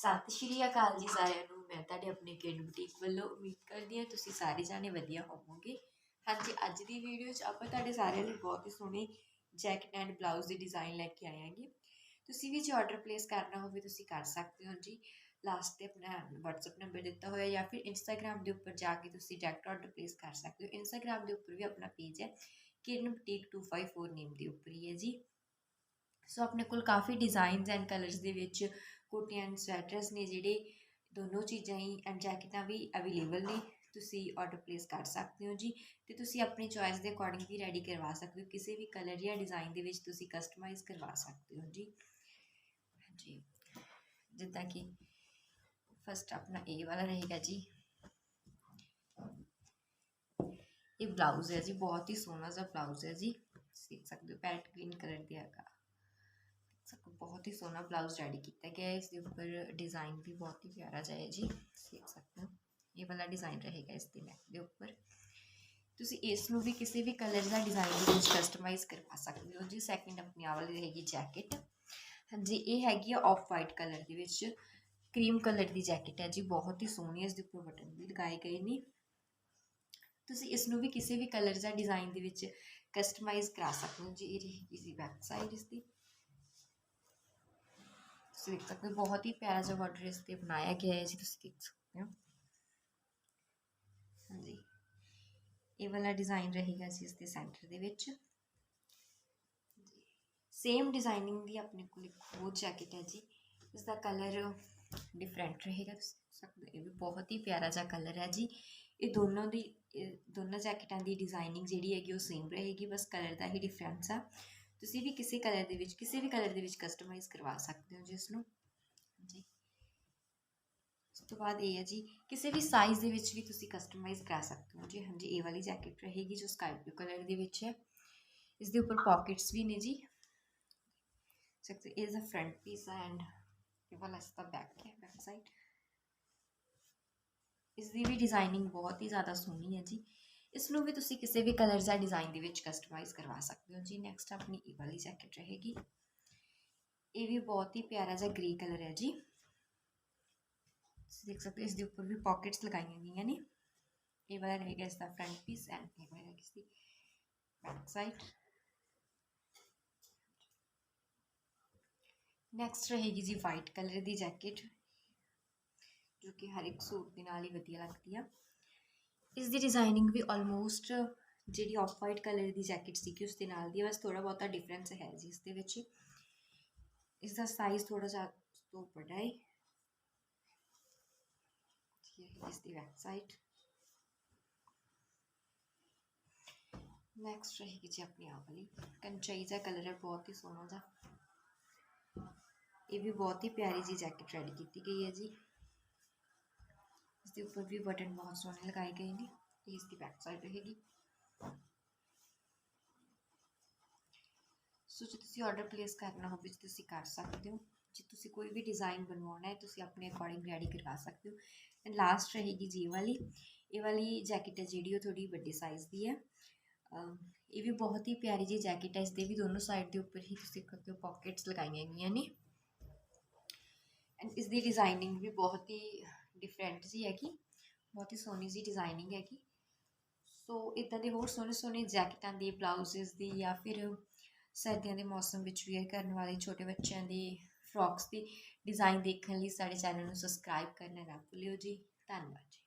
ਸਤਿ ਸ਼੍ਰੀ ਅਕਾਲ ਜੀ ਸਾਰਿਆਂ ਨੂੰ, ਮੈਂ ਤੁਹਾਡੇ ਆਪਣੇ ਕਿਡ ਬੁਟੀਕ ਵੱਲੋਂ ਉਮੀਦ ਕਰਦੀ ਹਾਂ ਤੁਸੀਂ ਸਾਰੇ ਜਾਣੇ ਵਧੀਆ ਹੋਵੋਗੇ। ਹਾਂਜੀ, ਅੱਜ ਦੀ ਵੀਡੀਓ 'ਚ ਆਪਾਂ ਤੁਹਾਡੇ ਸਾਰਿਆਂ ਲਈ ਬਹੁਤ ਹੀ ਸੋਹਣੀ ਜੈਕਟ ਐਂਡ ਬਲਾਊਜ਼ ਦੀ ਡਿਜ਼ਾਈਨ ਲੈ ਕੇ ਆਏ ਹਾਂਗੇ। ਤੁਸੀਂ ਵੀ ਜੇ ਆਰਡਰ ਪਲੇਸ ਕਰਨਾ ਹੋਵੇ ਤੁਸੀਂ ਕਰ ਸਕਦੇ ਹੋ ਜੀ। ਲਾਸਟ ਤੇ ਆਪਣਾ WhatsApp ਨੰਬਰ ਦਿੱਤਾ ਹੋਇਆ ਜਾਂ ਫਿਰ Instagram ਦੇ ਉੱਪਰ ਜਾ ਕੇ ਤੁਸੀਂ ਡਾਇਰੈਕਟ ਆਰਡਰ ਪਲੇਸ ਕਰ ਸਕਦੇ ਹੋ। Instagram ਦੇ ਉੱਪਰ ਵੀ ਆਪਣਾ ਪੇਜ ਹੈ, ਕਿਰਨ ਬੁਟੀਕ 254 ਨੇਮ ਦੇ ਉੱਪਰ ਹੀ ਹੈ ਜੀ। ਸੋ ਆਪਣੇ ਕੋਲ ਕਾਫੀ ਡਿਜ਼ਾਈਨਸ ਐਂਡ ਕਲਰਸ ਦੇ ਵਿੱਚ ਕੋਟੀਆਂ ਐਂਡ ਸਵੈਟਰਸ ਨੇ ਜਿਹੜੇ ਦੋਨੋਂ ਚੀਜ਼ਾਂ ਹੀ ਐਂਡ ਜੈਕਟਾਂ ਵੀ ਅਵੇਲੇਬਲ ਨੇ, ਤੁਸੀਂ ਆਰਡਰ ਪਲੇਸ ਕਰ ਸਕਦੇ ਹੋ ਜੀ ਤੇ ਤੁਸੀਂ ਆਪਣੀ ਚੋਇਸ ਦੇ ਅਕੋਰਡਿੰਗ ਵੀ ਰੈਡੀ ਕਰਵਾ ਸਕਦੇ ਹੋ, ਕਿਸੇ ਵੀ ਕਲਰ ਜਾਂ ਡਿਜ਼ਾਈਨ ਦੇ ਵਿੱਚ ਤੁਸੀਂ ਕਸਟਮਾਈਜ਼ ਕਰਵਾ ਸਕਦੇ ਹੋ ਜੀ। ਹਾਂਜੀ, ਜਿੱਦਾਂ ਕਿ ਫਸਟ ਆਪਣਾ ਇਹ ਵਾਲਾ ਰਹੇਗਾ ਜੀ। ਇਹ ਬਲਾਊਜ਼ ਹੈ ਜੀ, ਬਹੁਤ ਹੀ ਸੋਹਣਾ ਜਿਹਾ ਬਲਾਊਜ਼ ਹੈ ਜੀ। ਦੇਖ ਸਕਦੇ ਹੋ ਪੈਰਟ ਗ੍ਰੀਨ ਕਲਰ ਦੇ ਹੈਗਾ। ਬਹੁਤ ਹੀ ਸੋਹਣਾ ਬਲਾਊਜ਼ ਰੈਡੀ ਕੀਤਾ ਗਿਆ ਹੈ। ਇਸ ਦੇ ਉੱਪਰ ਡਿਜ਼ਾਈਨ ਵੀ ਬਹੁਤ ਹੀ ਪਿਆਰਾ ਜਿਹਾ ਜੀ। ਦੇਖ ਸਕਦੇ ਹੋ। ਇਹ ਵਾਲਾ ਡਿਜ਼ਾਈਨ ਰਹੇਗਾ ਇਸ ਦੇ ਨੈਕ ਦੇ ਉੱਪਰ। ਤੁਸੀਂ ਇਸ ਨੂੰ ਵੀ ਕਿਸੇ ਵੀ ਕਲਰ ਦਾ ਡਿਜ਼ਾਈਨ ਦੇ ਵਿੱਚ ਕਸਟਮਾਈਜ਼ ਕਰਵਾ ਸਕਦੇ ਹੋ ਜੀ। ਸੈਕਿੰਡ ਆਪਣੀ ਆਹ ਵਾਲੀ ਰਹੇਗੀ ਜੈਕਟ ਹਾਂਜੀ, ਇਹ ਹੈਗੀ ਆ ਆਫ ਵਾਈਟ ਕਲਰ ਦੇ ਵਿੱਚ। ਕਰੀਮ ਕਲਰ ਦੀ ਜੈਕਟ ਹੈ ਜੀ। ਬਹੁਤ ਹੀ ਸੋਹਣੀ ਹੈ। ਇਸ ਦੇ ਉੱਪਰ ਬਟਨ ਵੀ ਲਗਾਏ ਗਏ ਨੇ। ਤੁਸੀਂ ਇਸ ਨੂੰ ਵੀ ਕਿਸੇ ਵੀ ਕਲਰ ਜਾਂ ਡਿਜ਼ਾਈਨ ਦੇ ਵਿੱਚ ਕਸਟਮਾਈਜ਼ ਕਰਾ ਸਕਦੇ ਹੋ ਜੀ। ਇਹ ਰਹੇਗੀ ਜੀ ਬੈਕ ਸਾਈਡ ਇਸ ਦੀ ਤੁਸੀਂ ਦੇਖ ਸਕਦੇ ਹੋ ਬਹੁਤ ਹੀ ਪਿਆਰਾ ਜਿਹਾ ਬਾਰਡਰ ਇਸ ਤੇ ਬਣਾਇਆ ਗਿਆ ਹੈ ਜੀ, ਤੁਸੀਂ ਦੇਖ ਸਕਦੇ ਹੋ। ਹਾਂਜੀ। ਇਹ ਵਾਲਾ ਡਿਜ਼ਾਈਨ ਰਹੇਗਾ ਜੀ ਇਸ ਦੇ ਸੈਂਟਰ ਦੇ ਵਿੱਚ। ਸੇਮ ਡਿਜ਼ਾਈਨਿੰਗ ਦੀ ਆਪਣੇ ਕੋਲ ਇੱਕ ਹੋਰ ਜੈਕਟ ਹੈ ਜੀ। ਇਸ ਦਾ ਕਲਰ ਡਿਫਰੈਂਟ ਰਹੇਗਾ, ਤੁਸੀਂ ਦੇਖ ਸਕਦੇ ਹੋ। ਇਹ ਵੀ ਬਹੁਤ ਹੀ ਪਿਆਰਾ ਜਿਹਾ ਕਲਰ ਹੈ ਜੀ। ਇਹ ਦੋਨੋਂ ਦੀ, ਇਹ ਦੋਨਾਂ ਜੈਕਟਾਂ ਦੀ ਡਿਜ਼ਾਈਨਿੰਗ ਜਿਹੜੀ ਹੈਗੀ ਉਹ ਸੇਮ ਰਹੇਗੀ, ਬਸ ਕਲਰ ਦਾ ਹੀ ਡਿਫਰੈਂਸ ਆ। ਤੁਸੀਂ ਵੀ ਕਿਸੇ ਕਲਰ ਦੇ ਵਿੱਚ, ਕਿਸੇ ਵੀ ਕਲਰ ਦੇ ਵਿੱਚ ਕਸਟਮਾਈਜ਼ ਕਰਵਾ ਸਕਦੇ ਹੋ ਜਿਸ ਨੂੰ ਜੀ ਉਸ ਤੋਂ ਬਾਅਦ ਇਹ ਹੈ ਜੀ, ਕਿਸੇ ਵੀ ਸਾਈਜ਼ ਦੇ ਵਿੱਚ ਵੀ ਤੁਸੀਂ ਕਸਟਮਾਈਜ਼ ਕਰਾ ਸਕਦੇ ਹੋ ਜੀ। ਹਾਂਜੀ, ਇਹ ਵਾਲੀ ਜੈਕਟ ਰਹੇਗੀ ਜੋ ਸਕਾਈ ਬਲੂ ਕਲਰ ਦੇ ਵਿੱਚ ਹੈ। ਇਸ ਦੇ ਉੱਪਰ ਪਾਕਟਸ ਵੀ ਨੇ ਜੀ। ਸਕਦੇ ਇਸ ਦਾ ਫਰੰਟ ਪੀਸ ਐਂਡ ਇਹ ਵਾਲਾ ਇਸ ਦਾ ਬੈਕ ਹੈ ਬੈਕ ਸਾਈਡ ਇਸ ਦੀ ਵੀ ਡਿਜ਼ਾਈਨਿੰਗ ਬਹੁਤ ਹੀ ਜ਼ਿਆਦਾ ਸੋਹਣੀ ਹੈ ਜੀ। ਇਸ ਨੂੰ ਵੀ ਤੁਸੀਂ ਕਿਸੇ ਵੀ ਕਲਰ ਜਾਂ ਡਿਜ਼ਾਈਨ ਦੇ ਵਿੱਚ ਕਸਟਮਾਈਜ਼ ਕਰਵਾ ਸਕਦੇ ਹੋ। ਜੀ ਨੈਕਸਟ ਆਪਣੀ ਇਹ ਵਾਲੀ ਜੈਕਟ ਰਹੇਗੀ। ਇਹ ਵੀ ਬਹੁਤ ਹੀ ਪਿਆਰਾ ਜਿਹਾ ਗ੍ਰੇ ਕਲਰ ਹੈ ਜੀ। ਤੁਸੀਂ ਦੇਖ ਸਕਦੇ ਹੋ, ਇਸ ਦੇ ਉੱਪਰ ਵੀ ਪਾਕਟਸ ਲਗਾਈਆਂ ਗਈਆਂ ਨੇ। ਇਹ ਵਾਲਾ ਰਹੇਗਾ ਇਸ ਦਾ ਫਰੰਟ ਪੀਸ ਐਂਡ ਇਹ ਵਾਲਾ ਇਸ ਦੀ ਬੈਕ ਸਾਈਡ ਨੈਕਸਟ ਰਹੇਗੀ ਜੀ ਵਾਈਟ ਕਲਰ ਦੀ ਜੈਕਟ ਜੋ ਕਿ ਹਰ ਇੱਕ ਸੂਟ ਦੇ ਨਾਲ ਹੀ ਵਧੀਆ ਲੱਗਦੀ ਆ। ਇਸ ਦੀ ਡਿਜ਼ਾਈਨਿੰਗ ਵੀ ਆਲਮੋਸਟ ਜਿਹੜੀ ਆਫ ਵਾਈਟ ਕਲਰ ਦੀ ਜੈਕਟ ਸੀਗੀ ਉਸ ਦੇ ਨਾਲ ਦੀ ਬਸ ਥੋੜਾ ਬਹੁਤਾ ਡਿਫਰੈਂਸ ਹੈ ਜੀ ਇਸ ਦੇ ਵਿੱਚ। ਇਸ ਦਾ ਸਾਈਜ਼ ਥੋੜਾ ਜਿਹਾ ਤੋਂ ਵੱਡਾ ਹੈ ਇਹ ਇਸ ਦੀ ਬੈਕ ਸਾਈਡ ਨੈਕਸਟ ਰਹੇਗੀ ਜੀ ਆਪਣੀ ਆਹ ਵਾਲੀ। ਕੰਚਾਈ ਦਾ ਕਲਰ ਹੈ, ਬਹੁਤ ਹੀ ਸੋਹਣਾ ਜਿਹਾ। ਇਹ ਵੀ ਬਹੁਤ ਹੀ ਪਿਆਰੀ ਜੀ ਜੈਕਟ ਰੈਡੀ ਕੀਤੀ ਗਈ ਹੈ ਜੀ। ਇਸ ਦੇ ਉੱਪਰ ਵੀ ਬਟਨ ਬਹੁਤ ਸੋਹਣੇ ਲਗਾਏ ਗਏ ਨੇ ਇਹ ਇਸ ਦੀ ਬੈਕ ਸਾਈਡ ਰਹੇਗੀ। ਸੋ ਜੇ ਤੁਸੀਂ ਆਰਡਰ ਪਲੇਸ ਕਰਨਾ ਹੋਵੇ ਤਾਂ ਤੁਸੀਂ ਕਰ ਸਕਦੇ ਹੋ, ਜੇ ਤੁਸੀਂ ਕੋਈ ਵੀ ਡਿਜ਼ਾਈਨ ਬਣਵਾਉਣਾ ਹੈ, ਤੁਸੀਂ ਆਪਣੇ ਅਕੋਰਡਿੰਗ ਰੈਡੀ ਕਰਵਾ ਸਕਦੇ ਹੋ। ਐਂਡ ਲਾਸਟ ਰਹੇਗੀ ਜੀ ਵਾਲੀ। ਇਹ ਵਾਲੀ ਜੈਕਟ ਹੈ ਜਿਹੜੀ, ਉਹ ਥੋੜੀ ਵੱਡੀ ਸਾਈਜ਼ ਦੀ ਹੈ। ਇਹ ਵੀ ਬਹੁਤ ਹੀ ਪਿਆਰੀ ਜੀ ਜੈਕਟ ਹੈ, ਇਸ ਦੇ ਵੀ ਦੋਨੋਂ ਸਾਈਡ ਦੇ ਉੱਪਰ ਹੀ ਤੁਸੀਂ ਦੇਖੋ ਪਾਕਟਸ ਲਗਾਈਆਂ ਗਈਆਂ ਨੇ। ਐਂਡ ਇਸ ਦੀ ਡਿਜ਼ਾਈਨਿੰਗ ਵੀ ਬਹੁਤ ਹੀ ਡਿਫਰੈਂਟ ਜੀ ਹੈਗੀ, ਬਹੁਤ ਹੀ ਸੋਹਣੀ ਜੀ ਡਿਜ਼ਾਈਨਿੰਗ ਹੈਗੀ। ਸੋ ਇਦਾਂ ਦੇ ਹੋਰ ਸੋਹਣੇ ਸੋਹਣੇ ਜੈਕਟਾਂ ਦੀ ਬਲਾਊਜ਼ਸ ਦੀ ਜਾਂ ਫਿਰ ਸਰਦੀਆਂ ਦੇ ਮੌਸਮ ਵਿੱਚ ਵੇਅਰ ਕਰਨ ਵਾਲੇ ਛੋਟੇ ਬੱਚਿਆਂ ਦੀ ਫਰੋਕਸ ਦੀ ਡਿਜ਼ਾਈਨ ਦੇਖਣ ਲਈ ਸਾਡੇ ਚੈਨਲ ਨੂੰ ਸਬਸਕ੍ਰਾਈਬ ਕਰਨਾ ਨਾ ਭੁੱਲਿਓ ਜੀ। ਧੰਨਵਾਦ ਜੀ।